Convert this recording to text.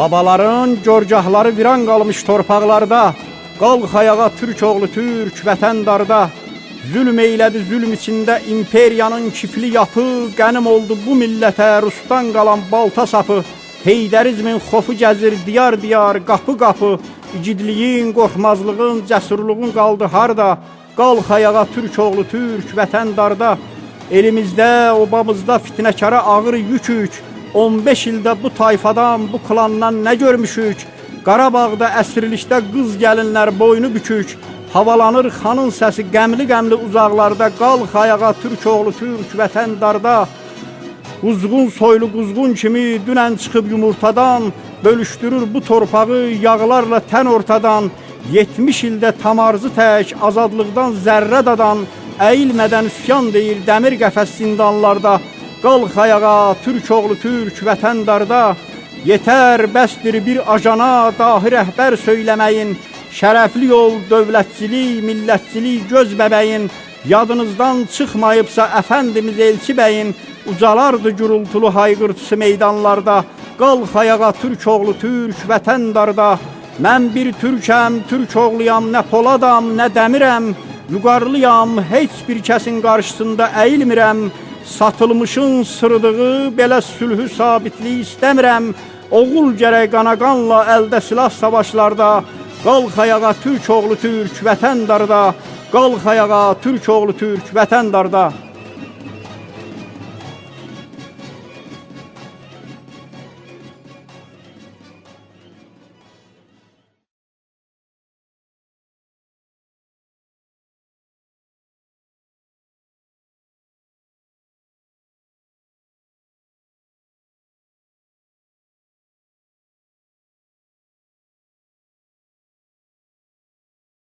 Babaların corcahları viran qalmış torpaqlarda, qalx ayağa Türk oğlu Türk vətəndarda. Zülm eylədi zülm içində imperiyanın kifli yapı, qənim oldu bu millətə Rusdan qalan balta sapı. Heydərizmin xofu gəzir diyar diyar, qapı qapı. İgidliyin, qorxmazlığın, cəsurluğun qaldı harda? Qalx ayağa Türk oğlu Türk vətəndarda. Elimizdə, obamızda fitnəkara ağır yükük. 15 ildə bu tayfadan, bu klandan nə görmüşük? Qarabağda əsirlikdə qız gəlinlər boynu bükük. Havalanır xanın səsi qəmli-qəmli uzaqlarda. Qalx ayağa Türk oğlu Türk vətəndarda. Quzğun soylu quzğun kimi dünən çıxıb yumurtadan bölüşdürür bu torpağı yağlarla tən ortadan 70 ildə tamarzı tək azadlıqdan zərrə dadan əyilmədən üsyan deyir dəmir qəfəs zindanlarda qalx ayağa türk oğlu türk vətəndarda yetər bəsdir bir ajana dahi rəhbər söyləməyin şərəfli yol dövlətçilik millətçilik göz bəbəyin Yadınızdan çıxmayıbsa əfəndimiz Elçi bəyin ucalardı gürültülü hayqırtısı meydanlarda. Qalx ayağa Türk oğlu Türk vətəndarda. Mən bir türkəm, türk oğluyam, nə poladam, nə dəmirəm. Vüqarlıyam, heç bir kəsin qarşısında əyilmirəm. Satılmışın sırdığı belə sülhü sabitlik istəmirəm. Oğul gərək qana qanla əldə silah savaşlarda. Qalx ayağa Türk oğlu Türk vətəndarda. Qalx ayağa Türk oğlu Türk vətəndarda.